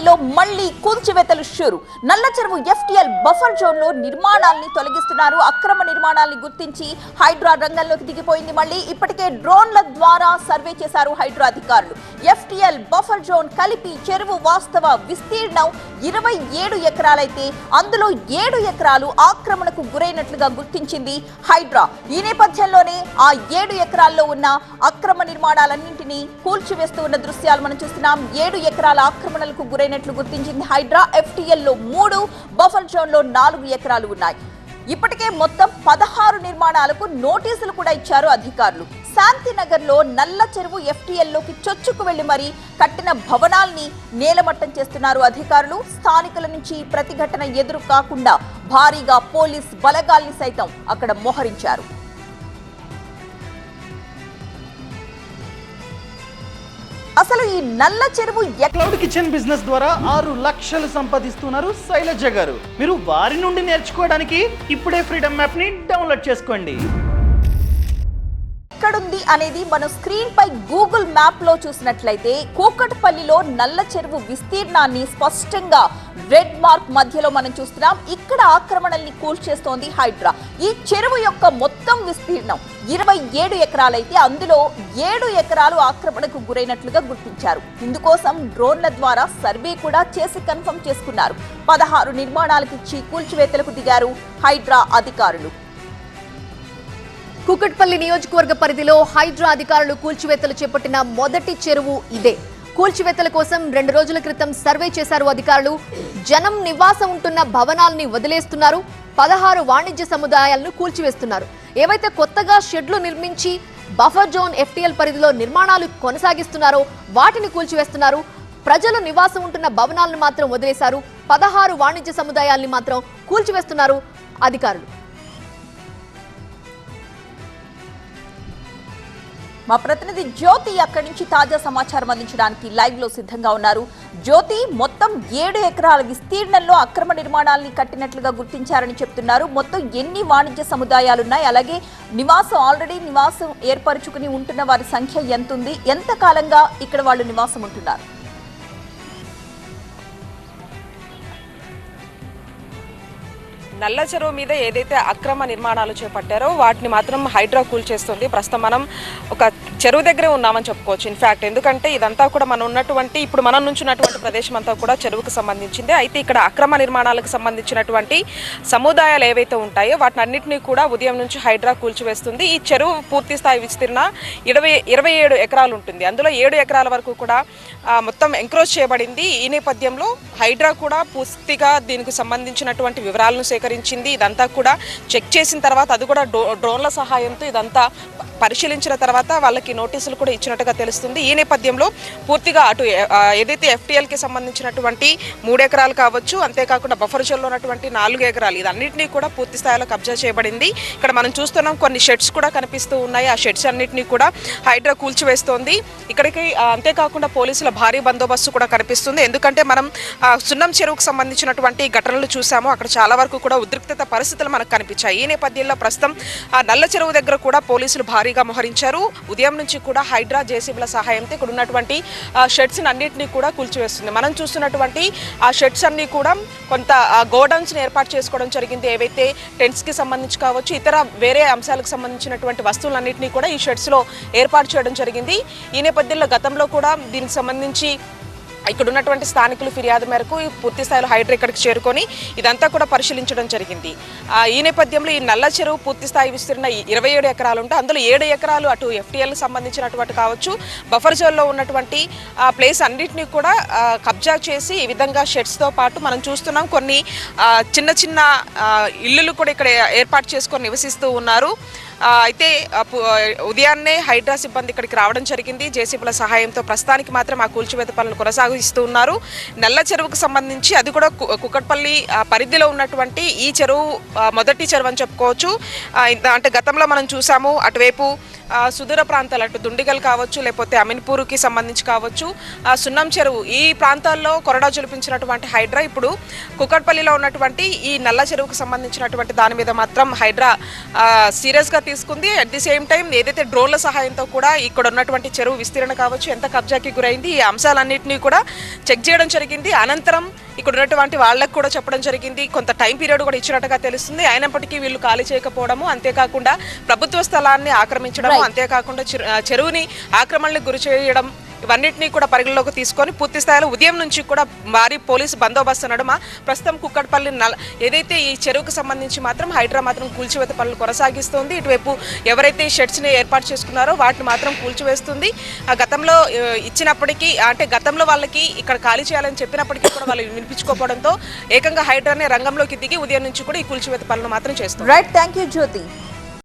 కుకట్పల్లిలో మళ్ళీ కూల్చివేతలు షూరు. నల్ల చెరువు ఎఫ్టీఎల్ బఫర్ జోన్లో నిర్మాణాల్ని తొలగిస్తున్నారు. అక్రమ నిర్మాణాలని గుర్తించి హైడ్రా రంగంలోకి దిగిపోయింది మళ్ళీ ఇప్పటికే డ్రోన్ల ద్వారా సర్వే చేశారు హైడ్రా అధికారులు. ఎఫ్టీఎల్ బఫర్ జోన్ కలిపి చెరువు వాస్తవ విస్తీర్ణం ఇరవై ఏడు ఎకరాలైతే అందులో ఏడు ఎకరాలు ఆక్రమణకు గురైనట్లుగా గుర్తించింది హైడ్రా. ఈ నేపథ్యంలోనే ఆ ఏడు ఎకరాల్లో ఉన్న అక్రమ నిర్మాణాలన్నింటినీ కూల్చివేస్తూ ఉన్న దృశ్యాలు మనం చూస్తున్నాం. ఏడు ఎకరాల ఆక్రమణలకు అయినట్లు గుర్తించింది హైడ్రా ఎఫ్టీఎల్లో మూడు బఫర్ జోన్లో నాలుగు ఎకరాలు ఉన్నాయి. ఇప్పటికే మొత్తం పదహారు నిర్మాణాలకు నోటీసులు కూడా ఇచ్చారు అధికారులు. శాంతినగర్లో నల్ల చెరువు ఎఫ్టీఎల్లోకి చొచ్చుకు వెళ్ళి మరీ కట్టిన భవనాల్ని నేలమట్టం చేస్తున్నారు అధికారులు. స్థానికుల నుంచి ప్రతిఘటన ఎదురు కాకుండా భారీగా పోలీస్ బలగాల్ని సైతం అక్కడ మోహరించారు. అసలు ఈ నల్ల చెరువు క్లౌడ్ కిచెన్ బిజినెస్ ద్వారా ఆరు లక్షలు సంపాదిస్తున్నారు శైలజ గారు. మీరు వారి నుండి నేర్చుకోవడానికి ఇప్పుడే ఫ్రీడమ్ యాప్ని డౌన్లోడ్ చేసుకోండి. ఎక్కడుంది అనేది మనం స్క్రీన్ పై గూగుల్ మ్యాప్లో చూసినట్లయితే కూకట్పల్లిలో నల్ల చెరువు విస్తీర్ణాన్ని స్పష్టంగా రెడ్ మార్క్ మధ్యలో మనం చూస్తున్నాం. ఇక్కడ ఆక్రమణల్ని కూల్చేస్తోంది హైడ్రా. ఈ చెరువు యొక్క మొత్తం విస్తీర్ణం ఇరవై ఏడు ఎకరాలైతే అందులో ఏడు ఎకరాలు ఆక్రమణకు గురైనట్లుగా గుర్తించారు. ఇందుకోసం డ్రోన్ల ద్వారా సర్వే కూడా చేసి కన్ఫర్మ్ చేసుకున్నారు. పదహారు నిర్మాణాలకిచ్చి కూల్చివేతలకు దిగారు హైడ్రా అధికారులు. కుకట్పల్లి నియోజకవర్గ పరిధిలో హైడ్రా అధికారులు కూల్చివేతలు చేపట్టిన మొదటి చెరువు ఇదే. కూల్చివేతల కోసం రెండు రోజుల క్రితం సర్వే చేశారు అధికారులు. జనం నివాసం ఉంటున్న భవనాల్ని వదిలేస్తున్నారు. పదహారు వాణిజ్య సముదాయాలను కూల్చివేస్తున్నారు. ఏవైతే కొత్తగా షెడ్లు నిర్మించి బఫర్ జోన్ ఎఫ్టీఎల్ పరిధిలో నిర్మాణాలు కొనసాగిస్తున్నారో వాటిని కూల్చివేస్తున్నారు. ప్రజలు నివాసం ఉంటున్న భవనాలను మాత్రం వదిలేశారు. పదహారు వాణిజ్య సముదాయాల్ని మాత్రం కూల్చివేస్తున్నారు అధికారులు. మా ప్రతినిధి జ్యోతి అక్కడి నుంచి తాజా సమాచారం అందించడానికి లైవ్లో సిద్ధంగా ఉన్నారు. జ్యోతి మొత్తం ఏడు ఎకరాల విస్తీర్ణంలో అక్రమ నిర్మాణాలని కట్టినట్లుగా గుర్తించారని చెప్తున్నారు. మొత్తం ఎన్ని వాణిజ్య సముదాయాలున్నాయి? అలాగే నివాసం ఆల్రెడీ నివాసం ఏర్పరచుకుని ఉంటున్న వారి సంఖ్య ఎంత ఉంది ఎంత కాలంగా ఇక్కడ వాళ్ళు నివాసం ఉంటున్నారు? నల్ల చెరువు మీద ఏదైతే అక్రమ నిర్మాణాలు చేపట్టారో వాటిని మాత్రం హైడ్రా కూల్ చేస్తుంది. ప్రస్తుతం మనం ఒక చెరువు దగ్గరే ఉన్నామని చెప్పుకోవచ్చు ఇన్ఫ్యాక్ట్ ఎందుకంటే ఇదంతా కూడా మనం ఉన్నటువంటి ఇప్పుడు మనం నుంచున్నటువంటి ప్రదేశం అంతా కూడా చెరువుకు సంబంధించింది. అయితే ఇక్కడ అక్రమ నిర్మాణాలకు సంబంధించినటువంటి సముదాయాలు ఏవైతే ఉంటాయో వాటిని అన్నింటినీ కూడా ఉదయం నుంచి హైడ్రా కూల్చివేస్తుంది. ఈ చెరువు పూర్తి స్థాయి విస్తీర్ణ ఇరవై ఇరవై ఏడు ఎకరాలు ఉంటుంది. అందులో ఏడు ఎకరాల వరకు కూడా మొత్తం ఎంక్రోచ్ చేయబడింది. ఈ నేపథ్యంలో హైడ్రా కూడా పూర్తిగా దీనికి సంబంధించినటువంటి వివరాలను సేకరించింది. ఇదంతా కూడా చెక్ చేసిన తర్వాత అది కూడా డ్రో డ్రోన్ల సహాయంతో ఇదంతా పరిశీలించిన తర్వాత వాళ్ళకి నోటీసులు కూడా ఇచ్చినట్టుగా తెలుస్తుంది. ఈ నేపథ్యంలో పూర్తిగా అటు ఏదైతే ఎఫ్టీఎల్కి సంబంధించినటువంటి మూడు ఎకరాలు కావచ్చు అంతేకాకుండా బఫర్ జోన్లో ఉన్నటువంటి నాలుగు ఎకరాలు ఇదన్నింటినీ కూడా పూర్తి స్థాయిలో కబ్జా చేయబడింది. ఇక్కడ మనం చూస్తున్నాం కొన్ని షెడ్స్ కూడా కనిపిస్తూ ఉన్నాయి. ఆ షెడ్స్ అన్నింటినీ కూడా హైడ్రా కూల్చివేస్తోంది. ఇక్కడికి అంతేకాకుండా పోలీసుల భారీ బందోబస్తు కూడా కనిపిస్తుంది. ఎందుకంటే మనం సున్నం చెరువుకు సంబంధించినటువంటి ఘటనలు చూసాము. అక్కడ చాలా వరకు కూడా ఉద్రిక్తత పరిస్థితులు మనకు కనిపించాయి. ఈ నేపథ్యంలో ప్రస్తుతం ఆ నల్ల చెరువు దగ్గర కూడా పోలీసులు భారీగా మోహరించారు. ఉదయం నుంచి కూడా హైడ్రా జేసీబీల సహాయంతో ఇక్కడ ఉన్నటువంటి షెడ్స్ అన్నింటినీ కూడా కూల్చివేస్తుంది. మనం చూస్తున్నటువంటి ఆ షెడ్స్ అన్ని కూడా కొంత గోడౌన్స్ ఏర్పాటు చేసుకోవడం జరిగింది. ఏవైతే టెంట్స్కి సంబంధించి కావచ్చు ఇతర వేరే అంశాలకు సంబంధించినటువంటి వస్తువులన్నింటినీ కూడా ఈ షెడ్స్లో ఏర్పాటు చేయడం జరిగింది. ఈ నేపథ్యంలో గతంలో కూడా దీనికి సంబంధించి ఇక్కడ ఉన్నటువంటి స్థానికులు ఫిర్యాదు మేరకు ఈ పూర్తి స్థాయిలో హైడ్రో ఇక్కడికి చేరుకొని ఇదంతా కూడా పరిశీలించడం జరిగింది. ఈ నేపథ్యంలో ఈ నల్ల చెరువు పూర్తి స్థాయి విస్తీర్ణ ఇరవై ఏడు ఎకరాలు ఉంటే అందులో ఏడు ఎకరాలు అటు ఎఫ్టీఎల్ సంబంధించినటువంటి కావచ్చు బఫర్ జోన్లో ఉన్నటువంటి ఆ ప్లేస్ అన్నింటినీ కూడా కబ్జా చేసి ఈ విధంగా షెడ్స్తో పాటు మనం చూస్తున్నాం. కొన్ని చిన్న చిన్న ఇల్లులు కూడా ఇక్కడ ఏర్పాటు చేసుకొని నివసిస్తూ ఉన్నారు. అయితే ఉదయాన్నే హైడ్రా సిబ్బంది ఇక్కడికి రావడం జరిగింది. జేసీబీల సహాయంతో ప్రస్తుతానికి మాత్రం ఆ కూల్చివేత పనులు కొనసాగిస్తూ ఉన్నారు. నల్ల చెరువుకు సంబంధించి అది కూడా కు- కుక్కట్పల్లి పరిధిలో ఉన్నటువంటి ఈ చెరువు మొదటి చెరువు అని చెప్పుకోవచ్చు. అంటే గతంలో మనం చూసాము అటువైపు సుదూర ప్రాంతాలు అటు దుండిగల్ కావచ్చు లేకపోతే అమీన్పూర్కి సంబంధించి కావచ్చు సున్నం చెరువు ఈ ప్రాంతాల్లో కొరడా జులిపించినటువంటి హైడ్రా ఇప్పుడు కుక్కట్పల్లిలో ఉన్నటువంటి ఈ నల్ల చెరువుకు సంబంధించినటువంటి దాని మీద మాత్రం హైడ్రా సీరియస్గా తీసుకుంది. అట్ ది సేమ్ టైం ఏదైతే డ్రోన్ల సహాయంతో కూడా ఇక్కడ ఉన్నటువంటి చెరువు విస్తీరణ కావచ్చు ఎంత కబ్జాకి గురైంది ఈ అంశాలన్నింటినీ కూడా చెక్ చేయడం జరిగింది. అనంతరం ఇక్కడ ఉన్నటువంటి వాళ్ళకు కూడా చెప్పడం జరిగింది. కొంత టైం పీరియడ్ కూడా ఇచ్చినట్టుగా తెలుస్తుంది. అయినప్పటికీ వీళ్ళు ఖాళీ చేయకపోవడము అంతేకాకుండా ప్రభుత్వ స్థలాన్ని ఆక్రమించడము అంతేకాకుండా చెరువుని ఆక్రమణలకు గురి చేయడం ఇవన్నింటినీ కూడా పరిగణలోకి తీసుకొని పూర్తి స్థాయిలో ఉదయం నుంచి కూడా భారీ పోలీసు బందోబస్తు నడుమ. ప్రస్తుతం కుక్కడపల్లి నల ఏదైతే ఈ చెరువుకు సంబంధించి మాత్రం హైడ్రా మాత్రం కూల్చివేత పనులు కొనసాగిస్తుంది. ఇటువైపు ఎవరైతే షెడ్స్ని ఏర్పాటు చేసుకున్నారో వాటిని మాత్రం కూల్చివేస్తుంది. ఆ గతంలో ఇచ్చినప్పటికీ అంటే గతంలో వాళ్ళకి ఇక్కడ ఖాళీ చేయాలని చెప్పినప్పటికీ కూడా వాళ్ళు వినిపించుకోవడంతో ఏకంగా హైడ్రానే రంగంలోకి దిగి ఉదయం నుంచి కూడా ఈ కూల్చివేత పనులు మాత్రం చేస్తారు రైట్ థ్యాంక్ యూ జ్యోతి